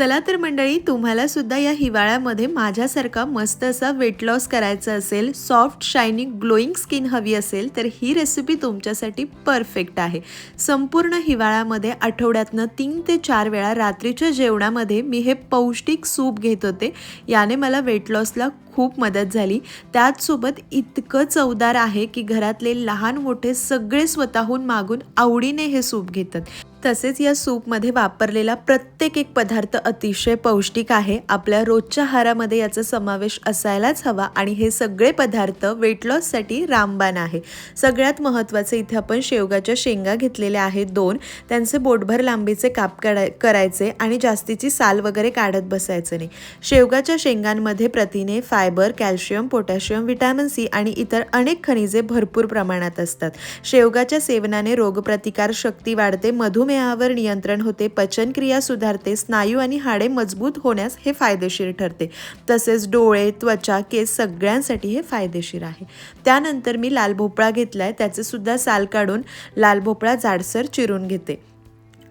चला तर मंडळी तुम्हाला सुद्धा या हिवाळ्यामध्ये माझ्यासारखा मस्त असा वेट लॉस करायचा असेल सॉफ्ट शायनिंग ग्लोईंग स्किन हवी असेल तर ही रेसिपी तुमच्यासाठी परफेक्ट आहे. संपूर्ण हिवाळ्यामध्ये आठवड्यातनं तीन ते चार वेळा रात्रीच्या जेवणामध्ये मी हे पौष्टिक सूप घेत होते. याने मला वेट लॉसला खूप मदत झाली. त्याचसोबत इतकं चवदार आहे की घरातले लहान मोठे सगळे स्वतःहून मागून आवडीने हे सूप घेतात. तसेच या सूपमध्ये वापरलेला प्रत्येक एक पदार्थ अतिशय पौष्टिक आहे. आपल्या रोजच्या आहारामध्ये याचा समावेश असायलाच हवा आणि हे सगळे पदार्थ वेट लॉससाठी रामबाण आहे. सगळ्यात महत्त्वाचे इथे आपण शेवगाच्या शेंगा घेतलेल्या आहेत दोन. त्यांचे बोटभर लांबीचे काप काढाय करायचे आणि जास्तीची साल वगैरे काढत बसायचं नाही. शेवगाच्या शेंगांमध्ये प्रथिने fibre calcium potassium vitamin C आणि इतर अनेक खनिजे भरपूर प्रमाणात असतात. शेवगाच्या सेवनाने रोगप्रतिकार शक्ती वाढते मधुमेहावर नियंत्रण होते पचनक्रिया सुधारते स्नायू आणि हाडे मजबूत होण्यास हे फायदेशीर ठरते. तसेच डोळे त्वचा केस सगळ्यांसाठी हे फायदेशीर आहे. त्यानंतर मी लाल भोपळा घेतला आहे त्याचेसुद्धा साल काढून लाल भोपळा जाडसर चिरून घेते.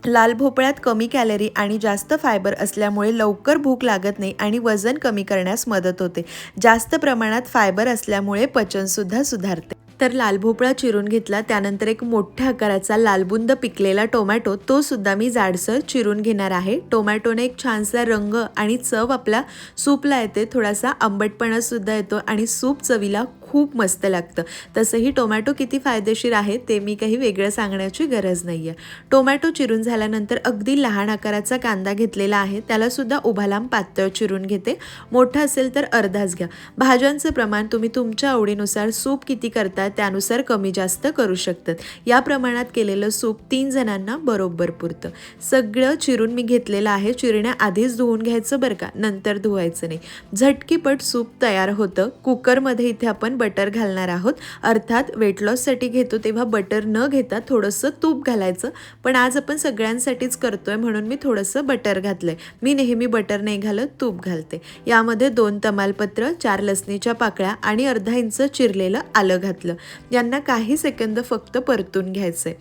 लाल भोपळ्यात कमी कॅलरी आणि जास्त फायबर असल्यामुळे लवकर भूक लागत नाही आणि वजन कमी करण्यास मदत होते. जास्त प्रमाणात फायबर असल्यामुळे पचनसुद्धा सुधारते. तर लाल भोपळा चिरून घेतला त्यानंतर एक मोठ्या आकाराचा लालबुंद पिकलेला टोमॅटो तो सुद्धा मी जाडसर चिरून घेणार आहे. टोमॅटोने एक छानसा रंग आणि चव आपल्या सूपला येते. थोडासा आंबटपणा सुद्धा येतो आणि सूप चवीला खूप मस्त लागतं. तसंही टोमॅटो किती फायदेशीर आहे ते मी काही वेगळं सांगण्याची गरज नाही आहे टोमॅटो चिरून झाल्यानंतर अगदी लहान आकाराचा कांदा घेतलेला आहे त्यालासुद्धा उभा लांब पातळ चिरून घेते. मोठा असेल तर अर्धाच घ्या. भाज्यांचं प्रमाण तुम्ही तुमच्या आवडीनुसार सूप किती करता त्यानुसार कमी जास्त करू शकतात. या प्रमाणात केलेलं सूप तीन जणांना बरोबर पुरतं. सगळं चिरून मी घेतलेलं आहे चिरण्याआधीच धुवून घ्यायचं बरं का? नंतर धुवायचं नाही. झटकीपट सूप तयार होतं. कुकरमध्ये इथे आपण बटर घालणार आहोत. अर्थात वेट लॉससाठी घेतो तेव्हा बटर न घेता थोडंसं तूप घालायचं. पण आज आपण सगळ्यांसाठीच करतोय म्हणून मी थोडंसं बटर घातलंय. मी नेहमी बटर नाही घालत तूप घालते. यामध्ये दोन तमालपत्र चार लसणीच्या पाकळ्या आणि अर्धा इंच चिरलेलं आलं घातलं. यांना काही सेकंद फक्त परतून घ्यायचंय.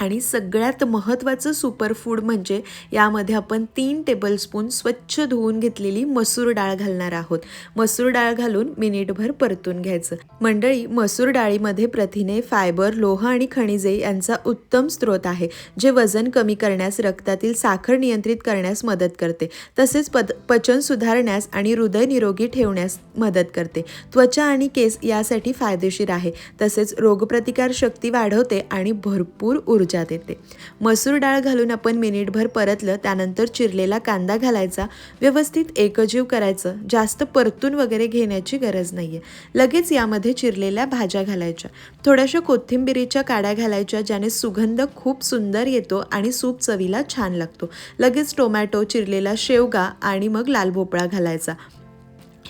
आणि सगळ्यात महत्त्वाचं सुपरफूड म्हणजे यामध्ये आपण तीन टेबलस्पून स्वच्छ धुवून घेतलेली मसूर डाळ घालणार आहोत. मसूर डाळ घालून मिनिटभर परतून घ्यायचं. मंडळी मसूर डाळीमध्ये प्रथिने फायबर लोह आणि खनिजे यांचा उत्तम स्रोत आहे जे वजन कमी करण्यास रक्तातील साखर नियंत्रित करण्यास मदत करते. तसेच पद पचन सुधारण्यास आणि हृदय निरोगी ठेवण्यास मदत करते. त्वचा आणि केस यासाठी फायदेशीर आहे. तसेच रोगप्रतिकार शक्ती वाढवते आणि भरपूर ऊर्जा ऊर्जा देते. मसूर डाळ घालून आपण मिनिटभर परतलं त्यानंतर चिरलेला कांदा घालायचा. व्यवस्थित एकजीव करायचं. जास्त परतून वगैरे घेण्याची गरज नाही आहे लगेच यामध्ये चिरलेल्या भाज्या घालायच्या. थोड्याशा कोथिंबिरीच्या काड्या घालायच्या ज्याने सुगंध खूप सुंदर येतो आणि सूप चवीला छान लागतो. लगेच टोमॅटो चिरलेला शेवगा आणि मग लाल भोपळा घालायचा.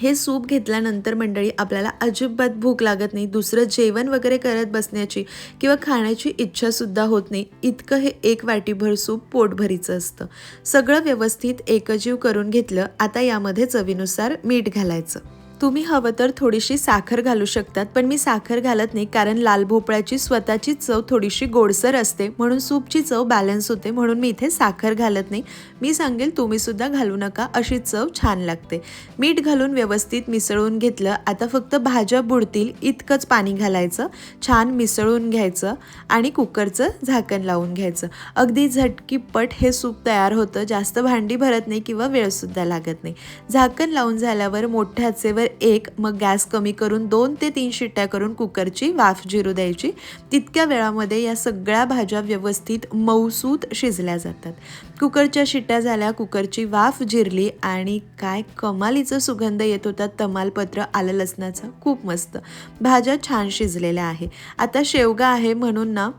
हे सूप घेतल्यानंतर मंडळी आपल्याला अजिबात भूक लागत नाही. दुसरं जेवण वगैरे करत बसण्याची किंवा खाण्याची इच्छासुद्धा होत नाही. इतकं हे एक वाटीभर सूप पोटभरीचं असतं. सगळं व्यवस्थित एकजीव करून घेतलं. आता यामध्ये चवीनुसार मीठ घालायचं. तुम्ही हवं तर थोडीशी साखर घालू शकतात पण मी साखर घालत नाही कारण लाल भोपळ्याची स्वतःची चव थोडीशी गोडसर असते म्हणून सूपची चव बॅलन्स होते म्हणून मी इथे साखर घालत नाही. मी सांगेल तुम्हीसुद्धा घालू नका अशी चव छान लागते. मीठ घालून व्यवस्थित मिसळून घेतलं आता फक्त भाज्या बुडतील इतकंच पाणी घालायचं छान मिसळून घ्यायचं आणि कुकरचं झाकण लावून घ्यायचं. अगदी झटकीपट हे सूप तयार होतं जास्त भांडी भरत नाही किंवा वेळसुद्धा लागत नाही. झाकण लावून झाल्यावर मोठ्या आचेवर एक मग गॅस कमी करून दोन ते तीन शिट्ट्या करून कुकरची वाफ जिरू द्यायची. तितक्या वेळामध्ये या सगळ्या भाज्या व्यवस्थित मऊसूत शिजल्या जातात. कुकरच्या शिट्ट्या झाल्या कुकरची वाफ जिरली आणि काय कमालीचं सुगंध येत होता तमालपत्र आलं लसणाचा. खूप मस्त. भाज्या छान शिजलेल्या आहे. आता शेवगा आहे म्हणून ना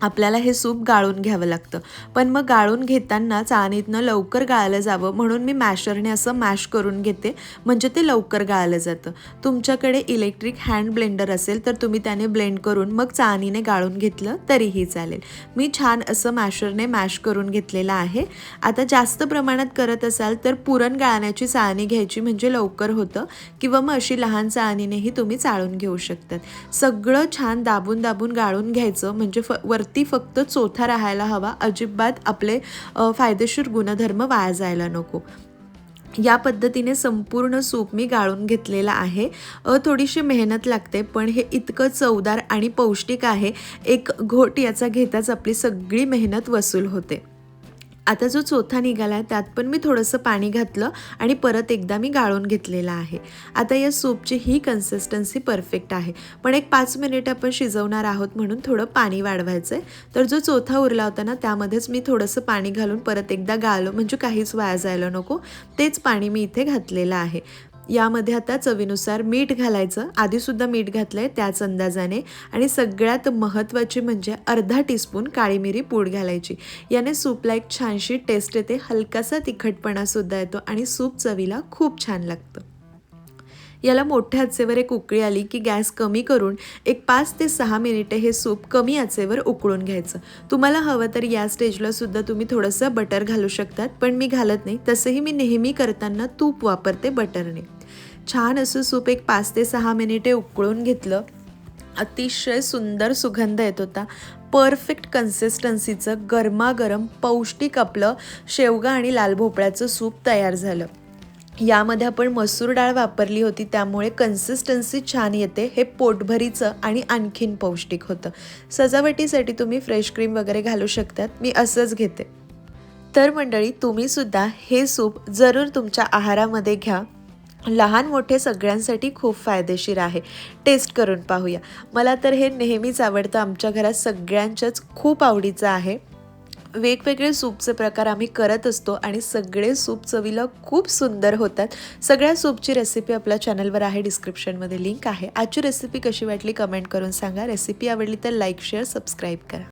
आपल्याला हे सूप गाळून घ्यावं लागतं. पण मग गाळून घेताना चाळणीतनं लवकर गाळलं जावं म्हणून मी मॅशरने असं मॅश करून घेते. म्हणजे ते लवकर गाळलं जातं. तुमच्याकडे इलेक्ट्रिक हँड ब्लेंडर असेल तर तुम्ही त्याने ब्लेंड करून मग चाळणीने गाळून घेतलं तरीही चालेल. मी छान असं मॅशरने मॅश करून घेतलेलं आहे. आता जास्त प्रमाणात करत असाल तर पुरण गाळण्याची चाळणी घ्यायची म्हणजे लवकर होतं. किंवा मग अशी लहान चाळणीनेही तुम्ही चाळून घेऊ शकतात. सगळं छान दाबून दाबून गाळून घ्यायचं. म्हणजे फ वर वरती फक्त चोथा राहायला हवा. अजिबात आपले फायदेशीर गुणधर्म वाया जायला नको. या पद्धतीने संपूर्ण सूप मी गाळून घेतलेला आहे. थोडीशी मेहनत लागते पण हे इतकं चवदार आणि पौष्टिक आहे. एक घोट याचा घेताच आपली सगळी मेहनत वसूल होते. आता जो चोथा निघाला आहे त्यात पण मी थोडंसं पाणी घातलं आणि परत एकदा मी गाळून घेतलेला आहे. आता या सूपची ही कन्सिस्टन्सी परफेक्ट आहे. पण एक पाच मिनिट आपण शिजवणार आहोत म्हणून थोडं पाणी वाढवायचं आहे तर जो चोथा उरला होता ना त्यामध्येच मी थोडंसं पाणी घालून परत एकदा गाळलो म्हणजे काहीच वाया जायला नको. तेच पाणी मी इथे घातलेलं आहे. यामध्ये आता चवीनुसार मीठ घालायचं. आधीसुद्धा मीठ घातलं आहे त्याच अंदाजाने. आणि सगळ्यात महत्त्वाची म्हणजे अर्धा टीस्पून काळी मिरी पूड घालायची. याने सूपला एक छानशी टेस्ट येते. हलकासा तिखटपणासुद्धा येतो आणि सूप चवीला खूप छान लागतं. याला मोठ्या आचेवर एक उकळी आली की गॅस कमी करून एक पाच ते सहा मिनिटे हे सूप कमी आचेवर उकळून घ्यायचं. तुम्हाला हवं तर या स्टेजला सुद्धा तुम्ही थोडंसं बटर घालू शकतात. पण मी घालत नाही. तसंही मी नेहमी करताना तूप वापरते बटरने छान असं सूप एक पाच ते सहा मिनिटे उकळून घेतलं. अतिशय सुंदर सुगंध येत होता. परफेक्ट कन्सिस्टन्सीचं गरमागरम पौष्टिक आपलं शेवगा आणि लाल भोपळ्याचं सूप तयार झालं. यामध्ये आपण मसूर डाळ वापरली होती त्यामुळे कन्सिस्टन्सी छान येते. हे पोटभरीचं आणि आणखीन पौष्टिक होतं. सजावटीसाठी तुम्ही फ्रेश क्रीम वगैरे घालू शकतात. मी असंच घेते. तर मंडळी तुम्ही सुद्धा हे सूप जरूर तुमच्या आहारामध्ये घ्या. लहान मोठे सगळ्यांसाठी खूप फायदेशीर आहे. टेस्ट करून पाहूया. मला तर हे नेहमीच आवडतं. आमच्या घरात सगळ्यांच्याच खूप आवडीचं आहे. वेगवेगळे सूपचे प्रकार आम्ही करत असतो आणि सगळे सूप चवीला खूप सुंदर होतात. सगळ्या सूपची रेसिपी आपल्या चॅनलवर आहे. डिस्क्रिप्शनमध्ये लिंक आहे. आजची रेसिपी कशी वाटली? कमेंट करून सांगा. रेसिपी आवडली तर लाईक शेअर सबस्क्राईब करा.